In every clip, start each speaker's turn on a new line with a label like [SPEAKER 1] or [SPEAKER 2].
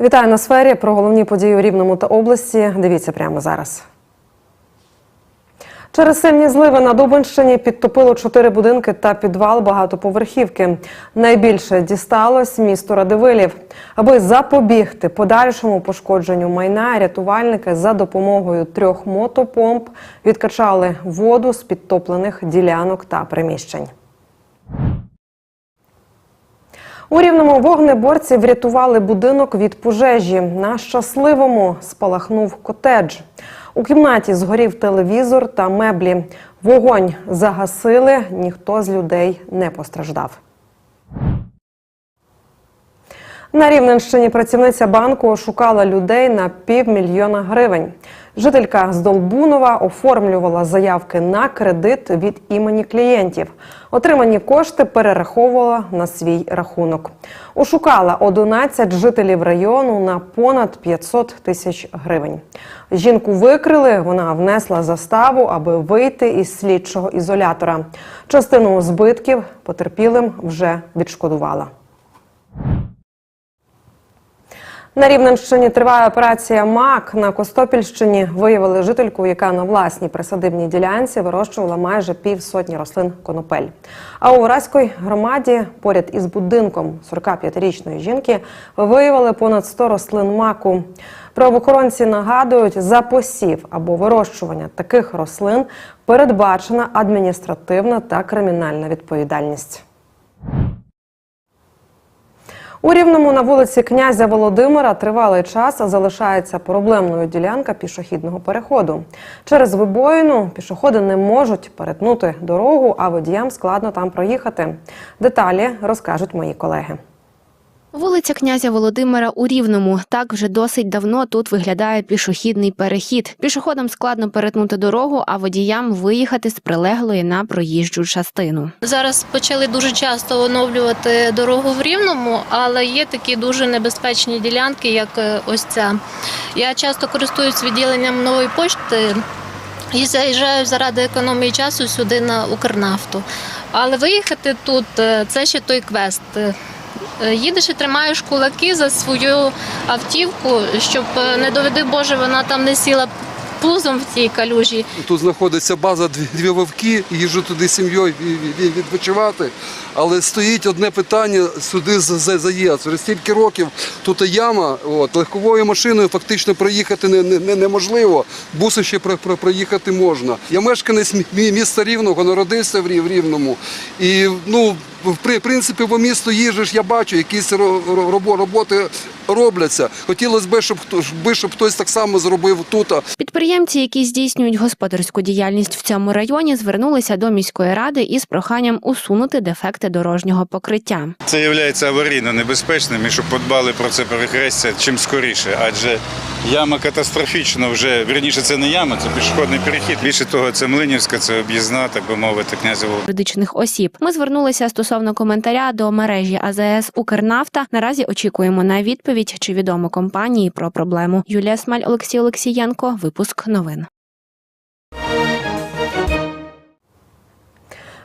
[SPEAKER 1] Вітаю на сфері про головні події у Рівному та області. Дивіться прямо зараз. Через сильні зливи на Дубинщині підтопило чотири будинки та підвал багатоповерхівки. Найбільше дісталось місту Радивилів. Аби запобігти подальшому пошкодженню майна, рятувальники за допомогою трьох мотопомп відкачали воду з підтоплених ділянок та приміщень. У рівному вогнеборці врятували будинок від пожежі. На щасливому спалахнув котедж. У кімнаті згорів телевізор та меблі. Вогонь загасили, ніхто з людей не постраждав. На Рівненщині працівниця банку ошукала людей на півмільйона гривень. Жителька з Долбунова оформлювала заявки на кредит від імені клієнтів. Отримані кошти перераховувала на свій рахунок. Ошукала 11 жителів району на понад 500 тисяч гривень. Жінку викрили, вона внесла заставу, аби вийти із слідчого ізолятора. Частину збитків потерпілим вже відшкодувала. На Рівненщині триває операція МАК. На Костопільщині виявили жительку, яка на власній присадибній ділянці вирощувала майже півсотні рослин конопель. А у Раській громаді поряд із будинком 45-річної жінки виявили понад 100 рослин маку. Правоохоронці нагадують, за посів або вирощування таких рослин передбачена адміністративна та кримінальна відповідальність. У Рівному на вулиці князя Володимира тривалий час залишається проблемною ділянка пішохідного переходу. Через вибоїну пішоходи не можуть перетнути дорогу, а водіям складно там проїхати. Деталі розкажуть мої колеги.
[SPEAKER 2] Вулиця князя Володимира у Рівному. Так вже досить давно тут виглядає пішохідний перехід. Пішоходам складно перетнути дорогу, а водіям виїхати з прилеглої на проїжджу частину.
[SPEAKER 3] Зараз почали дуже часто оновлювати дорогу в Рівному, але є такі дуже небезпечні ділянки, як е, ось ця. Я часто користуюсь відділенням нової пошти і заїжджаю заради економії часу сюди на Укрнафту. Але виїхати тут е, це ще той квест. Е, Їдеш і тримаєш кулаки за свою автівку, щоб е, не доведи Боже, вона там не сіла пузом в цій калюжі.
[SPEAKER 4] Тут знаходиться база дві, вовки, їжджу туди сім'єю ві- ві- відпочивати. Але стоїть одне питання сюди за- за- заїзд. Через стільки років тут яма, от, легковою машиною фактично проїхати не, не, не- неможливо. Бусом ще про, про, проїхати можна. Я мешканець міста Рівного, народився в Рівному. І ну, в принципі по місту їжджеш, я бачу, якісь ро- ро- робо- роботи робляться. Хотілося б, щоб, би, щоб хтось так само зробив тут.
[SPEAKER 2] Підприємці, які здійснюють господарську діяльність в цьому районі, звернулися до міської ради із проханням усунути дефекти дорожнього покриття.
[SPEAKER 5] Це є аварійно небезпечним і щоб подбали про це перехрестя чим скоріше, адже яма катастрофічно вже вірніше, це не яма, це пішохідний перехід. Більше того, це Млинівська, це об'їзна, так би мовити, Володимира.
[SPEAKER 2] юридичних осіб. Ми звернулися стосовно коментаря до мережі АЗС Укрнафта. Наразі очікуємо на відповідь, чи відомо компанії про проблему. Юлія Смаль, Олексій Олексієнко. Випуск новин.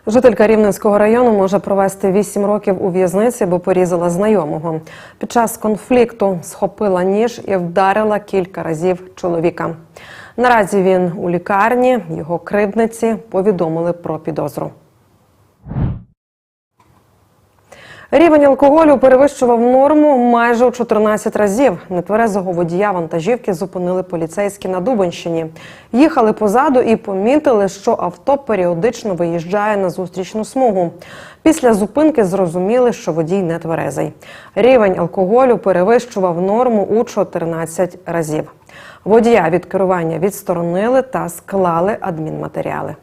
[SPEAKER 1] Жителька Рівненського району може провести 8 років у в'язниці, бо порізала знайомого. Під час конфлікту схопила ніж і вдарила кілька разів чоловіка. Наразі він у лікарні. Його кривдниці повідомили про підозру. Рівень алкоголю перевищував норму майже у 14 разів. Нетверезого водія вантажівки зупинили поліцейські на Дубенщині. Їхали позаду і помітили, що авто періодично виїжджає на зустрічну смугу. Після зупинки зрозуміли, що водій не тверезий. Рівень алкоголю перевищував норму у 14 разів. Водія від керування відсторонили та склали адмінматеріали.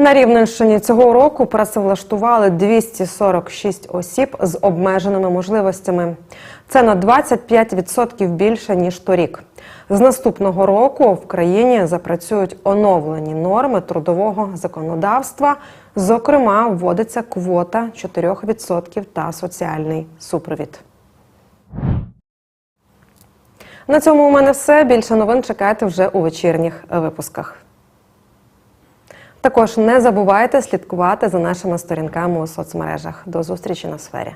[SPEAKER 1] На Рівненщині цього року працевлаштували 246 осіб з обмеженими можливостями. Це на 25% більше ніж торік. З наступного року в країні запрацюють оновлені норми трудового законодавства. Зокрема, вводиться квота 4% та соціальний супровід. На цьому у мене все. Більше новин чекайте вже у вечірніх випусках. Також не забувайте слідкувати за нашими сторінками у соцмережах. До зустрічі на сфері.